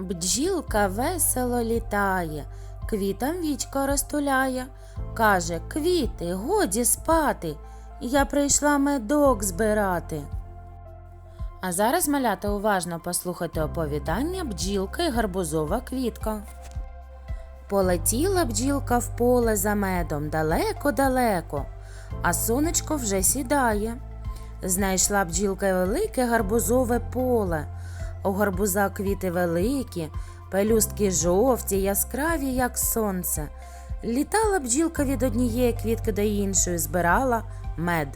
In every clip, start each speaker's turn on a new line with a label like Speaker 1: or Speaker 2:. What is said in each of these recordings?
Speaker 1: Бджілка весело літає, квітам вічко розтуляє. Каже, квіти, годі спати, я прийшла медок збирати. А зараз, малята, уважно послухайте оповідання бджілка і гарбузова квітка. Полетіла бджілка в поле за медом далеко-далеко, а сонечко вже сідає. Знайшла бджілка велике гарбузове поле. У гарбуза квіти великі, пелюстки жовті, яскраві, як сонце. Літала бджілка від однієї квітки до іншої, збирала мед.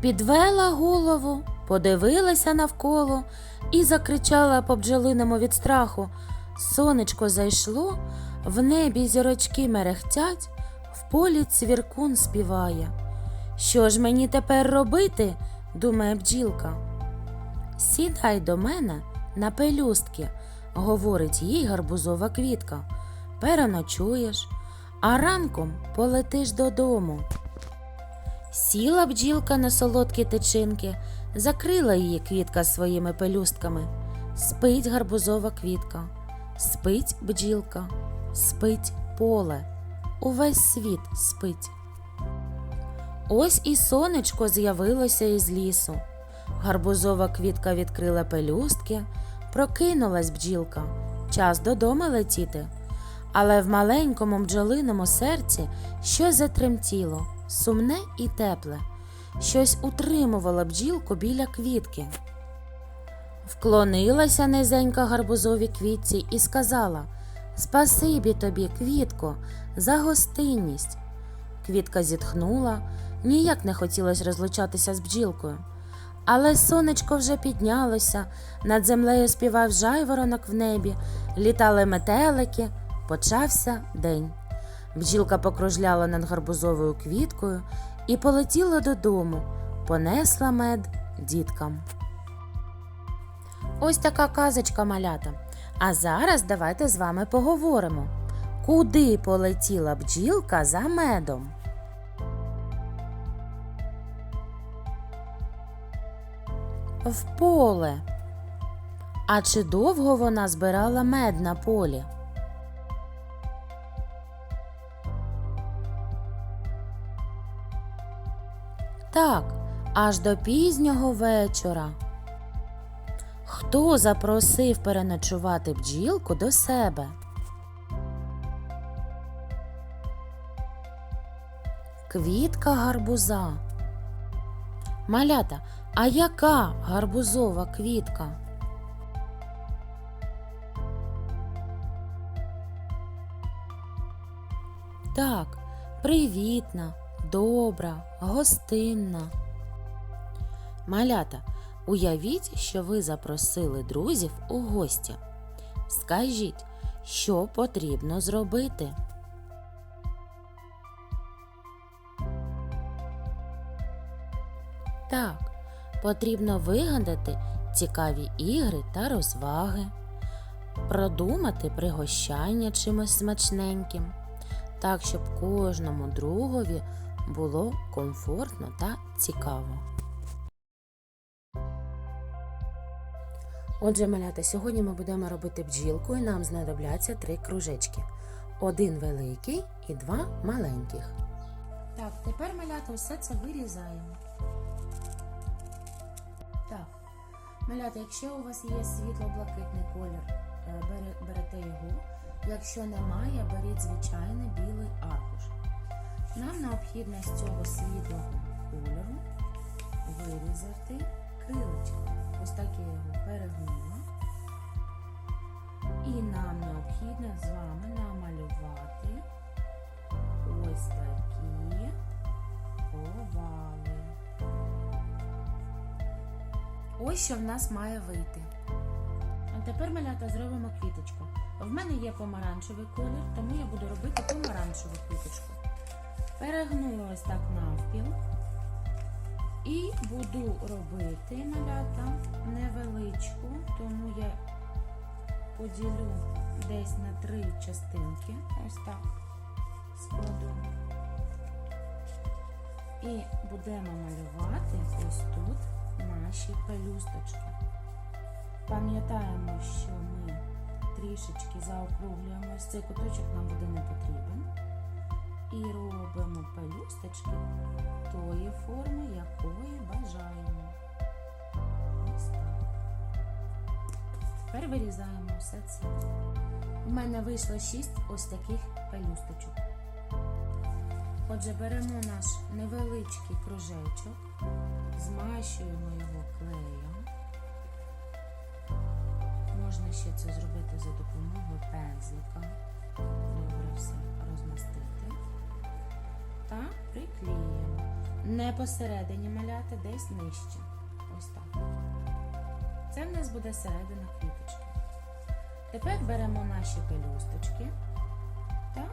Speaker 1: Підвела голову, подивилася навколо і закричала по бджолиному від страху. Сонечко зайшло, в небі зірочки мерехтять, в полі цвіркун співає. Що ж мені тепер робити? думає бджілка. Сідай до мене на пелюстки, говорить їй гарбузова квітка. Переночуєш, а ранком полетиш додому. Сіла бджілка на солодкі тичинки, закрила її квітка своїми пелюстками. Спить гарбузова квітка, спить бджілка, спить поле, увесь світ спить. Ось і сонечко з'явилося із лісу. Гарбузова квітка відкрила пелюстки, прокинулась бджілка. Час додому летіти. Але в маленькому бджолиному серці щось затремтіло, сумне і тепле, щось утримувало бджілку біля квітки. Вклонилася низенька гарбузовій квітці і сказала Спасибі тобі, квітко, за гостинність. Квітка зітхнула, ніяк не хотілося розлучатися з бджілкою. Але сонечко вже піднялося, над землею співав жайворонок в небі, літали метелики, почався день. Бджілка покружляла над гарбузовою квіткою і полетіла додому, понесла мед діткам. Ось така казочка малята. А зараз давайте з вами поговоримо. Куди полетіла бджілка за медом? В поле. А чи довго вона збирала мед на полі? Так, аж до пізнього вечора. Хто запросив переночувати бджілку до себе? Квітка гарбуза. Малята, а яка гарбузова квітка? Так, привітна, добра, гостинна. Малята, уявіть, що ви запросили друзів у гості. Скажіть, що потрібно зробити? Так, потрібно вигадати цікаві ігри та розваги, продумати пригощання чимось смачненьким, так, щоб кожному другові було комфортно та цікаво. Отже, малята, сьогодні ми будемо робити бджілку і нам знадобляться три кружечки. Один великий і два маленьких. Так, тепер малята все це вирізаємо. Так, малята, якщо у вас є світло-блакитний колір, е, берете його. Якщо немає, беріть звичайний білий аркуш. Нам необхідно з цього світлого кольору вирізати крилечко. Ось так я його перегнула. І нам необхідно з вами намалювати ось такі овали. Ось що в нас має вийти. А тепер малята зробимо квіточку. В мене є помаранчевий колір, тому я буду робити помаранчеву квіточку. Перегнула ось так навпіл. І буду робити малята невеличку, тому я поділю десь на три частинки. Ось так складу. І будемо малювати ось тут наші пелюсточки. Пам'ятаємо, що ми трішечки заокруглюємо ось цей куточок нам буде не потрібен. І робимо пелюсточки тої форми, якої бажаємо. Ось так. Тепер вирізаємо все це. У мене вийшло 6 ось таких пелюсточок. Отже, беремо наш невеличкий кружечок, змащуємо його клеєм. Можна ще це зробити за допомогою пензлика. Добре все розмастити. Та приклеїмо. Не посередині маляти, десь нижче. Ось так. Це в нас буде середина квіточки. Тепер беремо наші пелюсточки та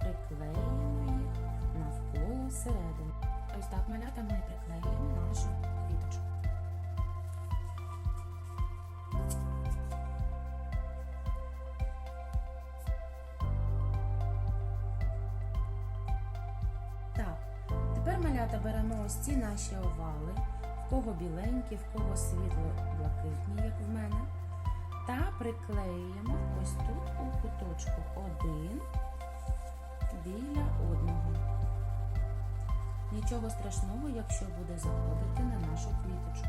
Speaker 1: приклеїмо навколо. Ось так малята ми приклеїмо нашу квіточку. Так, тепер малята беремо ось ці наші овали, в кого біленькі, в кого світло-блакитні, як в мене, та приклеюємо ось тут у куточку один Нічого страшного, якщо буде заходити на нашу квіточку.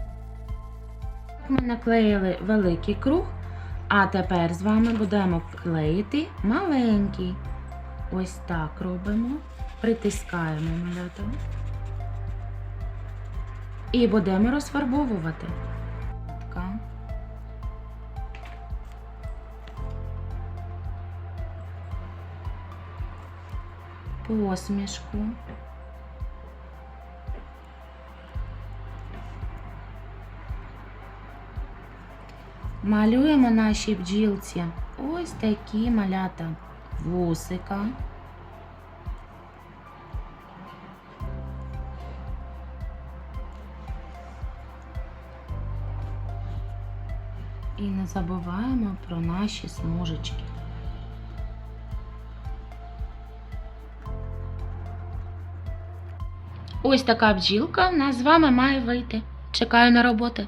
Speaker 1: Ми наклеїли великий круг, а тепер з вами будемо клеїти маленький. Ось так робимо, притискаємо малята. І будемо розфарбовувати. Посмішку. Малюємо нашій бджілці ось такі малята вусика. І не забуваємо про наші смужечки. Ось така бджілка в нас з вами має вийти. Чекаю на роботи.